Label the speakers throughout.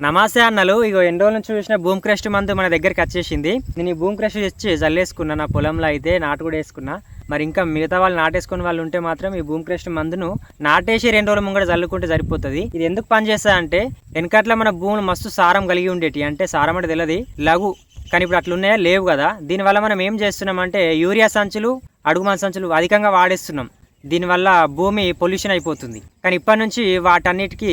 Speaker 1: నమాసే అన్నలు. ఇగో ఎన్ని రోజుల నుంచి చూసిన భూమి క్రష్ మందు మన దగ్గరికి వచ్చేసింది. నేను ఈ భూమి క్రష్ తెచ్చి జల్లేసుకున్నా నా పొలంలో అయితే నాటు కూడా వేసుకున్నా. మరి ఇంకా మిగతా వాళ్ళు నాటేసుకుని వాళ్ళు ఉంటే మాత్రం ఈ భూమి క్రష్ మందును నాటేసి రెండు రోజుల ముంగడ చల్లుకుంటే సరిపోతుంది. ఇది ఎందుకు పనిచేస్తా అంటే వెనకట్ల మన భూములు మస్తు సారం కలిగి ఉండేటి. అంటే సారం అంటే తెలియదు లఘు. కానీ ఇప్పుడు అట్లున్నాయా? లేవు కదా. దీనివల్ల మనం ఏం చేస్తున్నామంటే యూరియా సంచులు అడుగుమాల సంచులు అధికంగా వాడేస్తున్నాం. దీనివల్ల భూమి పొల్యూషన్ అయిపోతుంది. కానీ ఇప్పటి నుంచి వాటన్నిటికీ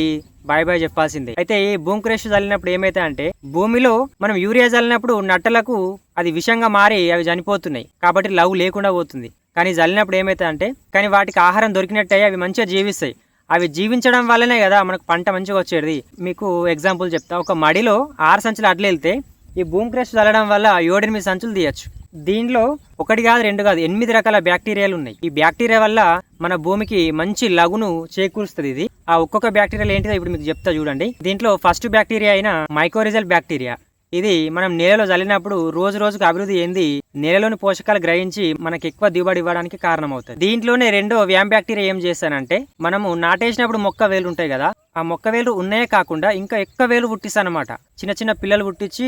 Speaker 1: బాయ్ బాయ్ చెప్పాల్సిందే. అయితే ఈ భూమి క్రేష్ చల్లినప్పుడు ఏమైతే అంటే భూమిలో మనం యూరియా చల్లినప్పుడు నట్టలకు అది విషంగా మారి అవి చనిపోతున్నాయి. కాబట్టి లవ్ లేకుండా పోతుంది. కానీ చల్లినప్పుడు ఏమైతే అంటే కానీ వాటికి ఆహారం దొరికినట్టే అవి మంచిగా జీవిస్తాయి. అవి జీవించడం వల్లనే కదా మనకు పంట మంచిగా వచ్చేది. మీకు ఎగ్జాంపుల్ చెప్తా. ఒక మడిలో ఆరు సంచులు అడ్లు వెళ్తే ఈ భూమి క్రేష్ చల్లడం వల్ల ఏడెనిమిది సంచులు తీయచ్చు. దీనిలో ఒకటి కాదు రెండు కాదు ఎనిమిది రకాల బ్యాక్టీరియాలు ఉన్నాయి. ఈ బ్యాక్టీరియా వల్ల మన భూమికి మంచి లగును చేకూరుస్తుంది ఇది. ఆ ఒక్కొక్క బ్యాక్టీరియాలు ఏంటిదో ఇప్పుడు మీకు చెప్తా చూడండి. దీంట్లో ఫస్ట్ బ్యాక్టీరియా అయిన మైకోరిజల్ బ్యాక్టీరియా ఇది మనం నేలలో చల్లినప్పుడు రోజు రోజుకు అభివృద్ధి చెంది నేలలోని పోషకాలు గ్రహించి మనకి ఎక్కువ దిగుబడి ఇవ్వడానికి కారణమవుతుంది దీంట్లోనే రెండో వ్యామ్ బ్యాక్టీరియా ఏం చేస్తానంటే మనము నాటేసినప్పుడు మొక్క వేలు ఉంటాయి కదా ఆ మొక్క వేలు ఉన్నాయే కాకుండా ఇంకా ఎక్కువ వేలు పుట్టిస్తానమాట చిన్న చిన్న పిల్లలు పుట్టించి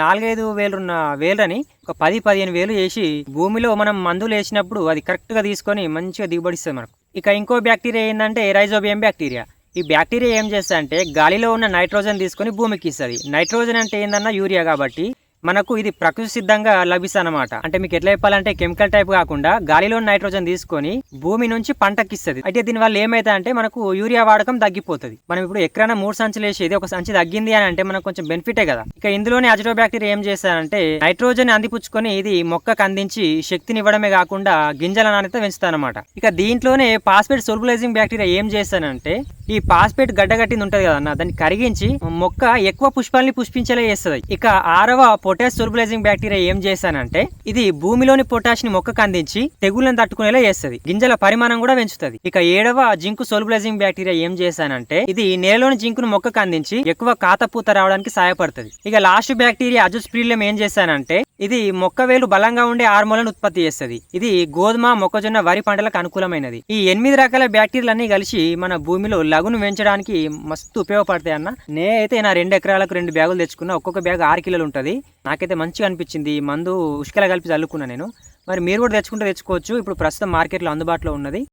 Speaker 1: నాలుగైదు వేలు ఉన్న వేలని ఒక పది పదిహేను వేలు వేసి భూమిలో మనం మందులు వేసినప్పుడు అది కరెక్ట్గా తీసుకొని మంచిగా దిగుబడిస్తుంది మనకు. ఇక ఇంకో బ్యాక్టీరియా ఏంటంటే రైజోబియం బ్యాక్టీరియా. ఈ బ్యాక్టీరియా ఏం చేస్తా అంటే గాలిలో ఉన్న నైట్రోజన్ తీసుకొని భూమికి ఇస్తుంది. నైట్రోజన్ అంటే ఏందన్నా యూరియా కాబట్టి మనకు ఇది ప్రకృతి సిద్ధంగా లభిస్తానమాట అంటే మీకు ఎట్లా చెప్పాలంటే కెమికల్ టైప్ కాకుండా గాలిలో నైట్రోజన్ తీసుకొని భూమి నుంచి పంటకి ఇస్తుంది అయితే దీనివల్ల ఏమైతే అంటే మనకు యూరియా వాడకం తగ్గిపోతుంది. మనం ఇప్పుడు ఎక్కడైనా మూడు సంచులు వేసేది ఒక సంచి తగ్గింది అని అంటే మనకు కొంచెం బెనిఫిటే కదా. ఇక ఇందులోనే అజిటో బ్యాక్టీరియా ఏం చేస్తారంటే నైట్రోజన్ అందిపుచ్చుకొని ఇది మొక్కకు అందించి శక్తిని ఇవ్వడమే కాకుండా గింజల నాణ్యత పెంచుతానమాట ఇక దీంట్లోనే పాస్పేట్ సోల్బులైజింగ్ బ్యాక్టీరియా ఏం చేస్తానంటే ఈ పాస్పేట్ గడ్డగట్టింది ఉంటది కదా అన్న దాన్ని కరిగించి మొక్క ఎక్కువ పుష్పాలని పుష్పించేలా చేస్తుంది. ఇక ఆరవ పొటాష్ సోల్బులైజింగ్ బ్యాక్టీరియా ఏం చేస్తానంటే ఇది భూమిలోని పొటాష్ని మొక్కకు అందించి తెగుళ్ళని తట్టుకునేలా చేస్తుంది. గింజల పరిమాణం కూడా పెంచుతుంది. ఇక ఏడవ జింకు సోల్బులైజింగ్ బ్యాక్టీరియా ఏం చేస్తానంటే ఇది నేలలోని జింకును మొక్కకు అందించి ఎక్కువ కాతపూత రావడానికి సహాయపడుతుంది. ఇక లాస్ట్ బ్యాక్టీరియా అజోస్ప్రిలియం ఏం చేస్తానంటే ఇది మొక్క వేలు బలంగా ఉండే హార్మోన్లను ఉత్పత్తి చేస్తుంది. ఇది గోధుమ మొక్కజొన్న వరి పంటలకు అనుకూలమైనది. ఈ ఎనిమిది రకాల బ్యాక్టీరియాలన్నీ కలిసి మన భూమిలో లగును పెంచడానికి మస్తు ఉపయోగపడతాయి అన్న. నేనైతే నా రెండు ఎకరాలకు రెండు బ్యాగులు తెచ్చుకున్నా. ఒక్కొక్క బ్యాగ్ ఆరు కిలోలు ఉంటుంది. నాకైతే మంచిగా అనిపించింది. మందు ఉష్కల కలిపి చల్లుకున్నా నేను. మరి మీరు కూడా తెచ్చుకుంటే తెచ్చుకోవచ్చు. ఇప్పుడు ప్రస్తుతం మార్కెట్లో అందుబాటులో ఉన్నది.